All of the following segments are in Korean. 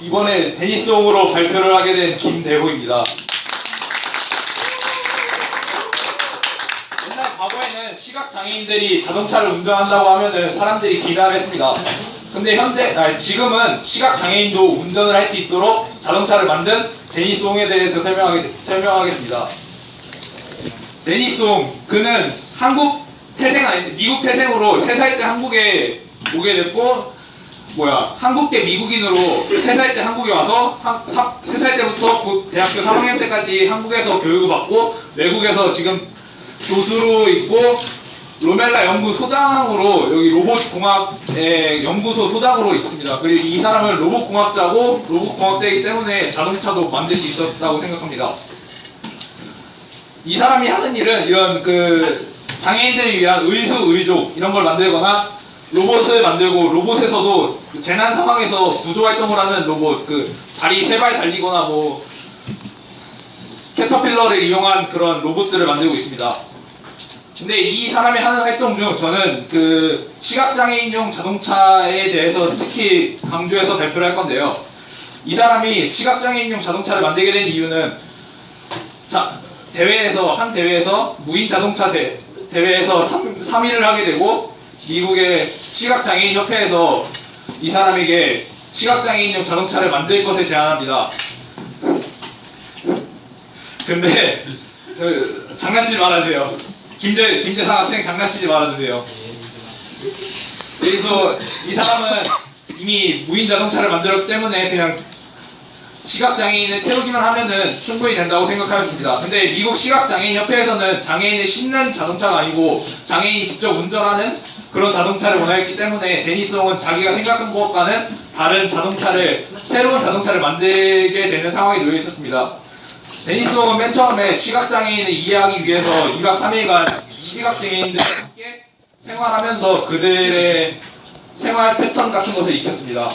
이번에 데니스홈으로 발표를 하게 된 김대호입니다. 옛날 과거에는 시각 장애인들이 자동차를 운전한다고 하면은 사람들이 기대하겠습니다. 근데 현재 아니, 지금은 시각 장애인도 운전을 할 수 있도록 자동차를 만든 데니스홍에 대해서 설명하게, 설명하겠습니다. 데니스홍 그는 한국 태생 아니 미국 태생으로 3살 때 한국에 오게 됐고 뭐야 한국계 미국인으로 3살 때 한국에 와서 3살 때부터 곧 대학교 3학년 때까지 한국에서 교육을 받고 외국에서 지금 교수로 있고 로멜라 연구 소장으로 여기 로봇 공학의 연구소 소장으로 있습니다. 그리고 이 사람은 로봇 공학자고 로봇 공학자이기 때문에 자동차도 만들 수 있었다고 생각합니다. 이 사람이 하는 일은 이런 그 장애인들을 위한 의수 의족 이런 걸 만들거나 로봇을 만들고 로봇에서도 그 재난 상황에서 구조 활동을 하는 로봇 그 다리 세 발 달리거나 뭐 캐터필러를 이용한 그런 로봇들을 만들고 있습니다. 근데 이 사람이 하는 활동 중 저는 그 시각장애인용 자동차에 대해서 특히 강조해서 발표를 할 건데요. 이 사람이 시각장애인용 자동차를 만들게 된 이유는 자, 대회에서 한 대회에서 무인 자동차 대, 대회에서 3, 3위를 하게 되고 미국의 시각장애인 협회에서 이 사람에게 시각장애인용 자동차를 만들 것을 제안합니다. 근데 저, 장난치지 말아주세요. 김재 김재상 학생 장난치지 말아주세요. 그래서 이 사람은 이미 무인 자동차를 만들었기 때문에 그냥 시각장애인을 태우기만 하면은 충분히 된다고 생각하였습니다. 근데 미국 시각장애인 협회에서는 장애인을 싣는 자동차가 아니고 장애인이 직접 운전하는 그런 자동차를 원하였기 때문에 데니스홍은 자기가 생각한 것과는 다른 자동차를 새로운 자동차를 만들게 되는 상황에 놓여 있었습니다. 데니스홍은 맨 처음에 시각장애인을 이해하기 위해서 2박 3일간 시각장애인들과 함께 생활하면서 그들의 생활 패턴 같은 것을 익혔습니다.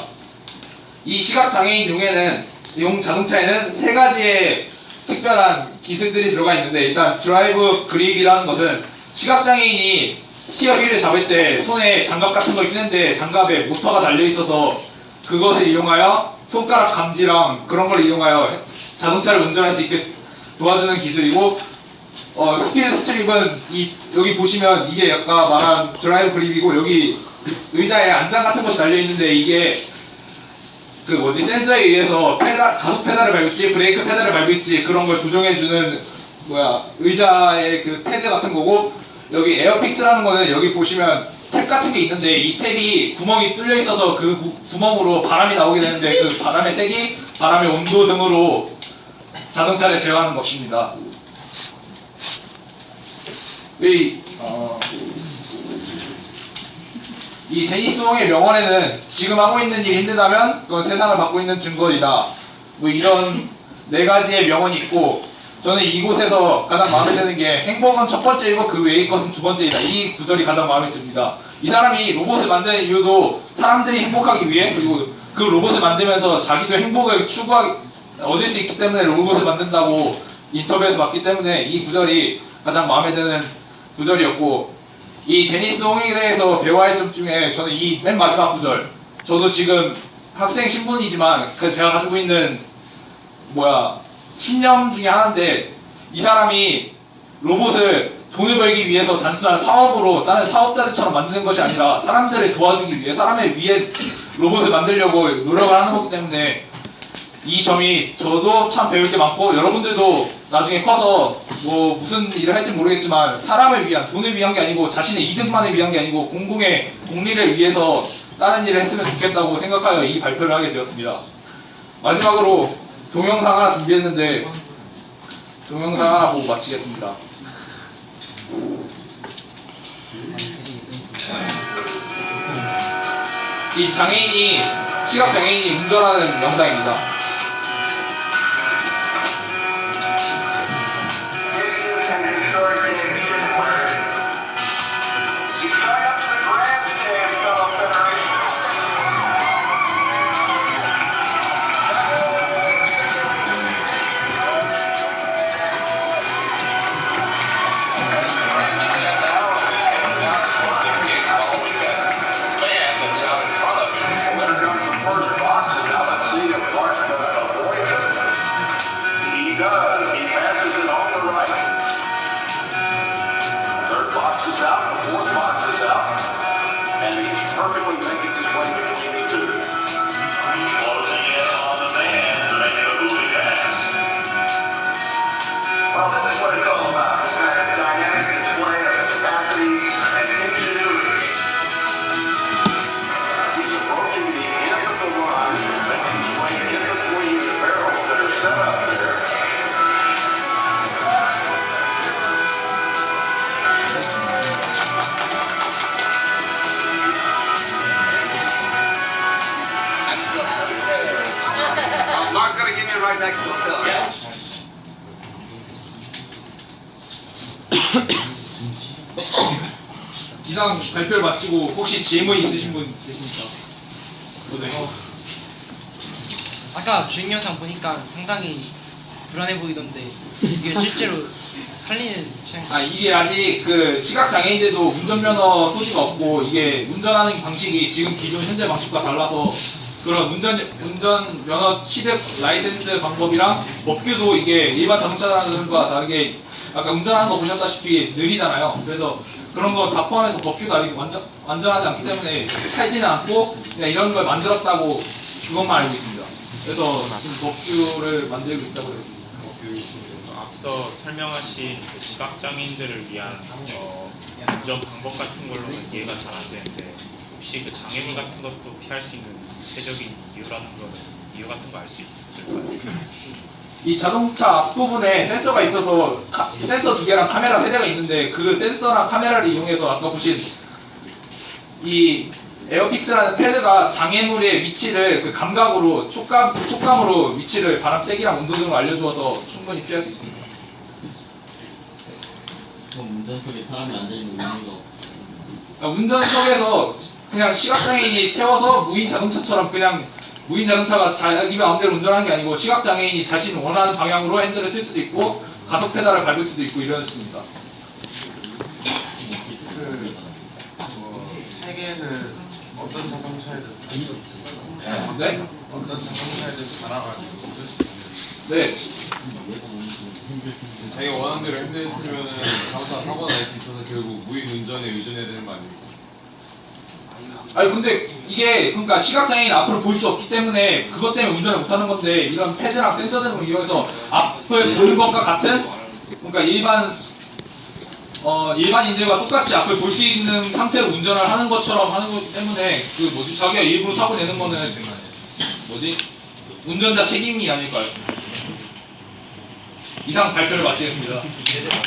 이 시각장애인 용에는 용 자동차에는 세 가지의 특별한 기술들이 들어가 있는데 일단 드라이브 그립이라는 것은 시각장애인이 휠을 잡을 때 손에 장갑 같은 걸 끼는데 장갑에 모터가 달려 있어서 그것을 이용하여 손가락 감지랑 그런 걸 이용하여 자동차를 운전할 수 있게 도와주는 기술이고 어, 스피드 스트립은 이, 여기 보시면 이게 아까 말한 드라이브 그립이고 여기 의자에 안장 같은 것이 달려 있는데 이게 그 뭐지? 센서에 의해서 페달 가속 페달을 밟을지 브레이크 페달을 밟을지 그런 걸 조정해주는 뭐야? 의자의 그 패드 같은 거고 여기 에어픽스라는 거는 여기 보시면 탭 같은 게 있는데 이 탭이 구멍이 뚫려 있어서 그 구- 구멍으로 바람이 나오게 되는데 그 바람의 색이 바람의 온도 등으로 자동차를 제어하는 것입니다. 이, 어, 이 제니스홍의 명언에는 지금 하고 있는 일이 힘들다면 그건 세상을 바꾸고 있는 증거이다. 뭐 이런 네 가지의 명언이 있고 저는 이곳에서 가장 마음에 드는 게 행복은 첫 번째이고 그 외의 것은 두 번째이다. 이 구절이 가장 마음에 듭니다. 이 사람이 로봇을 만드는 이유도 사람들이 행복하기 위해 그리고 그 로봇을 만들면서 자기도 행복을 추구하기 얻을 수 있기 때문에 로봇을 만든다고 인터뷰에서 봤기 때문에 이 구절이 가장 마음에 드는 구절이었고 이 데니스 홍에 대해서 배워야 할 점 중에 저는 이 맨 마지막 구절 저도 지금 학생 신분이지만 그 제가 가지고 있는 뭐야 신념 중에 하나인데 이 사람이 로봇을 돈을 벌기 위해서 단순한 사업으로 다른 사업자들처럼 만드는 것이 아니라 사람들을 도와주기 위해 사람을 위해 로봇을 만들려고 노력을 하는 거기 때문에 이 점이 저도 참 배울 게 많고 여러분들도 나중에 커서 뭐 무슨 일을 할지 모르겠지만 사람을 위한 돈을 위한 게 아니고 자신의 이득만을 위한 게 아니고 공공의 공리를 위해서 다른 일을 했으면 좋겠다고 생각하여 이 발표를 하게 되었습니다. 마지막으로 동영상 하나 준비했는데 동영상 하나 보고 마치겠습니다. 이 장애인이 시각 장애인이 운전하는 영상입니다. He passes it on the right. Third box is out. The fourth box is out. And he's perfectly making his way to on the. Well, this is what it's all about. 기상 발표를 마치고 혹시 질문 있으신 분 계십니까? 어, 네. 아까 주행 영상 보니까 상당히 불안해 보이던데 이게 실제로 팔리는 차량 아 이게 아직 그 시각 장애인들도 운전면허 소지가 없고 이게 운전하는 방식이 지금 기존 현재 방식과 달라서 그런 운전 운전 면허 취득 라이센스 방법이랑 법규도 이게 일반 자동차들과 다르게 아까 운전하는 거 보셨다시피 느리잖아요. 그래서 그런 거 다 포함해서 법규가 아직 완전 완전하지 않기 때문에 팔지는 않고 그냥 이런 걸 만들었다고 그것만 알고 있습니다. 그래서 지금 법규를 만들고 있다고 그랬습니다. 그 앞서 설명하신 그 시각장애인들을 위한 어, 운전 방법 같은 걸로는 이해가 잘 안 되는데 혹시 그 장애물 같은 것도 피할 수 있는 구체적인 이유라는 거 이유 같은 거 알 수 있을까요? 이 자동차 앞부분에 센서가 있어서 카- 센서 두 개랑 카메라 세 대가 있는데 그 센서랑 카메라를 이용해서 아까 보신 이 에어픽스라는 패드가 장애물의 위치를 그 감각으로 촉감 촉감으로 위치를 바람 세기랑 온도 등을 알려주어서 충분히 피할 수 있습니다. 그럼 운전석에 사람이 앉아있는 의미가 없 그러니까 운전석에서 그냥 시각장애인이 태워서 무인 자동차처럼 그냥 무인 자동차가 자기 마음대로 운전하는 게 아니고 시각장애인이 자신 원하는 방향으로 핸들을 틀 수도 있고 가속 페달을 밟을 수도 있고 이렇습니다. 그, 뭐, 세계는 어떤 자동차에도. 네? 어떤 자동차에도 달아가지고. 네. 자기가 원하는 대로 핸들 틀면은 자동차 사고 날 수 있어서 결국 무인 운전에 의존해야 되는 거 아닙니까? 아니 근데 이게 그러니까 시각장애인 앞으로 볼 수 없기 때문에 그것 때문에 운전을 못하는 건데 이런 패드랑 센서 등을 이용해서 앞을 보는 것과 같은 그러니까 일반 어 일반인들과 똑같이 앞을 볼 수 있는 상태로 운전을 하는 것처럼 하는 것 때문에 그 뭐지 자기가 일부러 사고 내는 거는 뭐지 운전자 책임이 아닐까요? 이상 발표를 마치겠습니다.